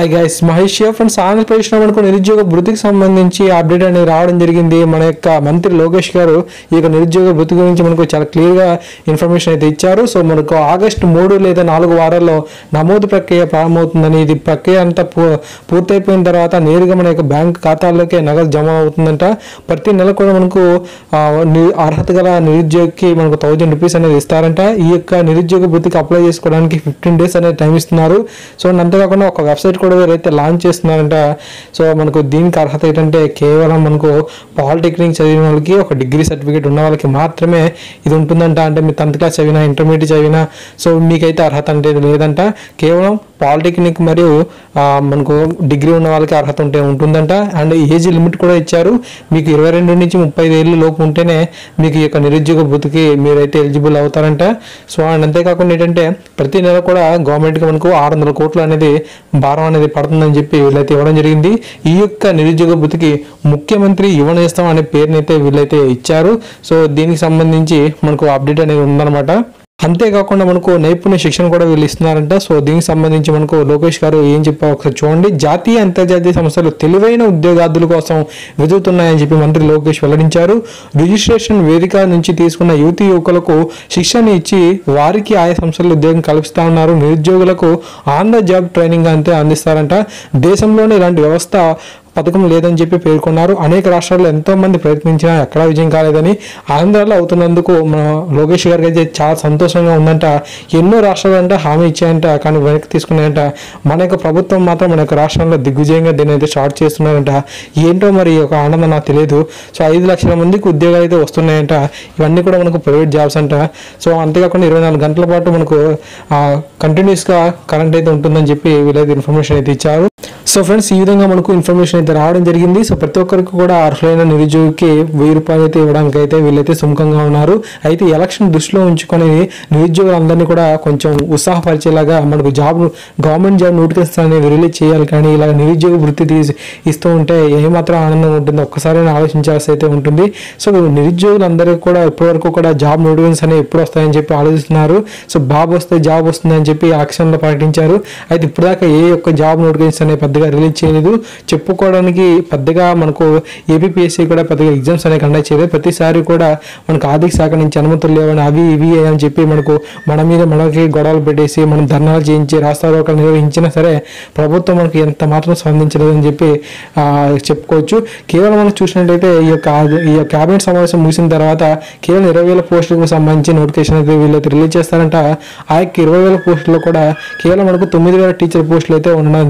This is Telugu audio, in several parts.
హాయ్ గైస్ మహేష్ ఫ్రెండ్స్ ఆంధ్రప్రదేశ్లో మనకు నిరుద్యోగ వృత్తికి సంబంధించి అప్డేట్ అనేది రావడం జరిగింది. మన యొక్క మంత్రి లోకేష్ గారు ఈ యొక్క నిరుద్యోగ వృత్తి గురించి మనకు చాలా క్లియర్గా ఇన్ఫర్మేషన్ అయితే ఇచ్చారు. సో మనకు ఆగస్టు మూడు లేదా నాలుగు వారాల్లో నమోదు ప్రక్రియ ప్రారంభమవుతుందని ఇది ప్రక్రియ అంతా పూ పూర్తయిపోయిన తర్వాత నేరుగా మన యొక్క బ్యాంక్ ఖాతాల్లోకే నగదు జమ అవుతుందంట. ప్రతి నెల కూడా మనకు అర్హత గల నిరుద్యోగికి మనకు థౌజండ్ రూపీస్ అనేది ఇస్తారంట. ఈ యొక్క నిరుద్యోగ వృత్తికి అప్లై చేసుకోవడానికి ఫిఫ్టీన్ డేస్ అనేది టైం ఇస్తున్నారు. సో అంతేకాకుండా ఒక వెబ్సైట్ కూడా ఎవరైతే లాంచ్ చేస్తున్నారంట సో మనకు దీనికి అర్హత ఏంటంటే కేవలం మనకు పాలిటెక్నిక్ చదివిన వాళ్ళకి ఒక డిగ్రీ సర్టిఫికేట్ ఉన్న వాళ్ళకి మాత్రమే ఇది ఉంటుందంట. అంటే మీరు టెన్త్ క్లాస్ చదివినా ఇంటర్మీడియట్ చదివినా సో మీకైతే అర్హత అంటే లేదంట. కేవలం పాలిటెక్నిక్ మరియు మనకు డిగ్రీ ఉన్న వాళ్ళకి అర్హత ఉంటే ఉంటుందంట. అండ్ ఏజ్ లిమిట్ కూడా ఇచ్చారు. మీకు ఇరవై రెండు నుంచి ముప్పై ఏళ్ళు లోపు ఉంటేనే మీకు ఈ యొక్క నిరుద్యోగ బృతికి మీరైతే ఎలిజిబుల్ అవుతారంట. సో అండ్ అంతేకాకుండా ఏంటంటే ప్రతి నెల కూడా గవర్నమెంట్కి మనకు ఆరు వందల కోట్లు అనేది భారం అనేది పడుతుందని చెప్పి వీళ్ళైతే ఇవ్వడం జరిగింది. ఈ యొక్క నిరుద్యోగ బృతికి ముఖ్యమంత్రి యువనేస్తం అనే పేరునైతే వీళ్ళైతే ఇచ్చారు. సో దీనికి సంబంధించి మనకు అప్డేట్ అనేది ఉందన్నమాట. అంతేకాకుండా మనకు నైపుణ్య శిక్షణ కూడా వీళ్ళు ఇస్తున్నారంట. సో దీనికి సంబంధించి మనకు లోకేష్ గారు ఏం చెప్పారు ఒకసారి చూడండి. జాతీయ అంతర్జాతీయ సంస్థలు తెలివైన ఉద్యోగార్థుల కోసం వెతుకుతున్నాయని చెప్పి మంత్రి లోకేష్ వెల్లడించారు. రిజిస్ట్రేషన్ వేదిక నుంచి తీసుకున్న యువతి యువకులకు శిక్షణ ఇచ్చి వారికి ఆయా సంస్థలు ఉద్యోగం కల్పిస్తా ఉన్నారు. నిరుద్యోగులకు ఆన్ ద జాబ్ ట్రైనింగ్ అంతే అందిస్తారంట. దేశంలోనే ఇలాంటి వ్యవస్థ పథకం లేదని చెప్పి పేర్కొన్నారు. అనేక రాష్ట్రాల్లో ఎంతో మంది ప్రయత్నించినా ఎక్కడా విజయం కాలేదని ఆంధ్రాలో అవుతున్నందుకు మన లోకేష్ గారికి అయితే చాలా సంతోషంగా ఉందంట. ఎన్నో రాష్ట్రాలు అంటే హామీ ఇచ్చాయంట కానీ వెనక్కి తీసుకున్నాయంట. మన యొక్క ప్రభుత్వం మాత్రం మన యొక్క రాష్ట్రంలో దిగ్విజయంగా దీన్ని అయితే స్టార్ట్ చేస్తున్నారంట. ఏంటో మరి ఒక ఆనందం నాకు తెలియదు. సో ఐదు లక్షల మందికి ఉద్యోగాలు అయితే వస్తున్నాయంట. ఇవన్నీ కూడా మనకు ప్రైవేట్ జాబ్స్ అంట. సో అంతేకాకుండా ఇరవై నాలుగు గంటల పాటు మనకు కంటిన్యూస్గా కరెంట్ అయితే ఉంటుందని చెప్పి వీళ్ళైతే ఇన్ఫర్మేషన్ అయితే ఇచ్చారు. సో ఫ్రెండ్స్ ఈ విధంగా మనకు ఇన్ఫర్మేషన్ అయితే రావడం జరిగింది. సో ప్రతి ఒక్కరికి కూడా అర్హులైన నిరుద్యోగికి వెయ్యి రూపాయలు అయితే ఇవ్వడానికి అయితే వీళ్ళైతే సుముఖంగా ఉన్నారు. అయితే ఎలక్షన్ దృష్టిలో ఉంచుకొని నిరుద్యోగులందరినీ కూడా కొంచెం ఉత్సాహపరిచేలాగా మనకు జాబ్ గవర్నమెంట్ జాబ్ నోటిఫికేషన్ అనేది రిలీజ్ చేయాలి. కానీ ఇలా నిరుద్యోగ వృత్తి తీసి ఇస్తూ ఉంటే ఏమాత్రం ఆనందం ఉంటుందో ఒక్కసారి ఆలోచించాల్సి అయితే ఉంటుంది. సో నిరుద్యోగులందరికీ కూడా ఇప్పటివరకు కూడా జాబ్ నోటిఫికేషన్ అనేవి ఎప్పుడు వస్తాయని చెప్పి ఆలోచిస్తున్నారు. సో బాబు వస్తే జాబ్ వస్తుందని చెప్పి యాక్షన్లో ప్రకటించారు. అయితే ఇప్పటిదాకా ఏ ఒక్క జాబ్ నోటిఫికేషన్ పెద్ద పెద్దగా రిలీజ్ చేయలేదు. చెప్పుకోవడానికి పెద్దగా మనకు ఏపీఎస్సీ కూడా పెద్దగా ఎగ్జామ్స్ అనేవి కండక్ట్ చేయలేదు. ప్రతిసారి కూడా మనకు ఆర్థిక శాఖ నుంచి అనుమతులు లేవని అవి ఇవి అని చెప్పి మనకు మన మీద మనకి గొడవలు పెట్టేసి మనం ధర్నాలు చేయించి రాస్తారోకలు నిర్వహించినా సరే ప్రభుత్వం మనకి ఎంత మాత్రం స్పందించలేదని చెప్పి చెప్పుకోవచ్చు. కేవలం మనం చూసినట్లయితే ఈ యొక్క ఈ యొక్క క్యాబినెట్ సమావేశం ముగిసిన తర్వాత కేవలం ఇరవై వేల పోస్టులకు సంబంధించి నోటిఫికేషన్ అయితే వీళ్ళైతే రిలీజ్ చేస్తారంట. ఆ యొక్క ఇరవై వేల పోస్టుల్లో కూడా కేవలం మనకు తొమ్మిది వేల టీచర్ పోస్టులు అయితే ఉండడం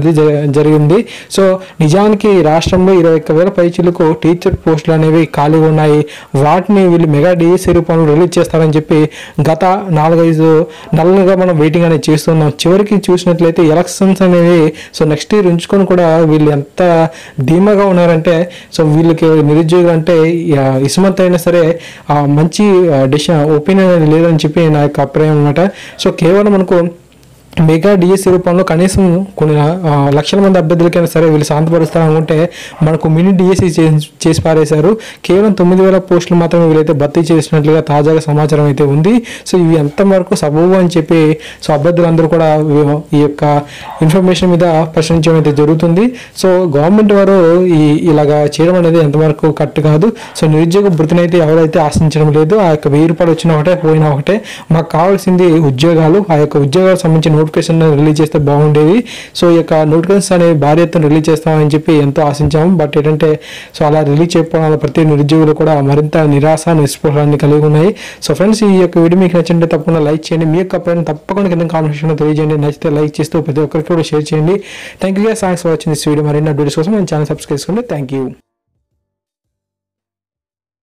జరిగింది. జ- సో నిజానికి రాష్ట్రంలో ఇరవై ఒక్క వేల పైచీలకు టీచర్ పోస్టులు అనేవి ఖాళీగా ఉన్నాయి. వాటిని వీళ్ళు మెగా డిఎస్సీ రూపంలో రిలీజ్ చేస్తారని చెప్పి గత నాలుగైదు నెలలుగా మనం వెయిటింగ్ అనేది చేస్తున్నాం. చివరికి చూసినట్లయితే ఎలక్షన్స్ అనేవి సో నెక్స్ట్ ఇయర్ ఉంచుకొని కూడా వీళ్ళు ఎంత ధీమాగా ఉన్నారంటే సో వీళ్ళకి నిరుద్యోగం అంటే ఆ, అయినా సరే మంచి డిసిషన్ ఒపీనియన్ అనేది లేదని చెప్పి నా యొక్క అభిప్రాయం అనమాట సో కేవలం మనకు మెగా డిఎస్సీ రూపంలో కనీసం కొన్ని లక్షల మంది అభ్యర్థులకైనా సరే వీళ్ళు శాంతపరుస్తారనుకుంటే మనకు మినీ డిఎస్సీ చేసి పారేశారు. కేవలం తొమ్మిది వేల పోస్టులు మాత్రమే వీళ్ళైతే భర్తీ చేసినట్లుగా తాజాగా సమాచారం అయితే ఉంది. సో ఇవి ఎంతవరకు సబబు అని చెప్పి సో అభ్యర్థులందరూ కూడా ఈ యొక్క ఇన్ఫర్మేషన్ మీద ప్రశ్నించడం అయితే జరుగుతుంది. సో గవర్నమెంట్ వారు ఈ ఇలాగా చేయడం అనేది ఎంతవరకు కరెక్ట్ కాదు. సో నిరుద్యోగ భృతిని అయితే ఎవరైతే ఆశించడం లేదు ఆ యొక్క వెయ్యి రూపాయలు వచ్చిన ఒకటే పోయినా ఒకటే. మాకు కావాల్సింది ఉద్యోగాలు ఆ యొక్క ఉద్యోగాలకు సంబంధించిన నోటిఫికేషన్ రిలీజ్ చేస్తే బాగుండేది. సో ఈ యొక్క నోటిఫికేషన్ అనేది భారీ ఎత్తున రిలీజ్ చేస్తామని చెప్పి ఎంతో ఆశించాము. బట్ ఏంటంటే సో అలా రిలీజ్ చేయకపోవడం వల్ల ప్రతి నిరుద్యోగులు కూడా మరింత నిరాశ నిస్పృహాన్ని కలిగి ఉన్నాయి. సో ఫ్రెండ్స్ ఈ యొక్క వీడియో మీకు నచ్చింటే తప్పకుండా లైక్ చేయండి. మీ యొక్క అభిప్రాయం తప్పకుండా కింద కామెంట్ తెలియజేయండి. నచ్చితే లైక్ చేస్తూ ప్రతి ఒక్కరికి కూడా షేర్ చేయండి. Thank you thanks for watching this video మరిన్ని అప్డేట్స్ కోసం మన ఛానల్ సబ్స్క్రైబ్ చేసుకోండి. Thank you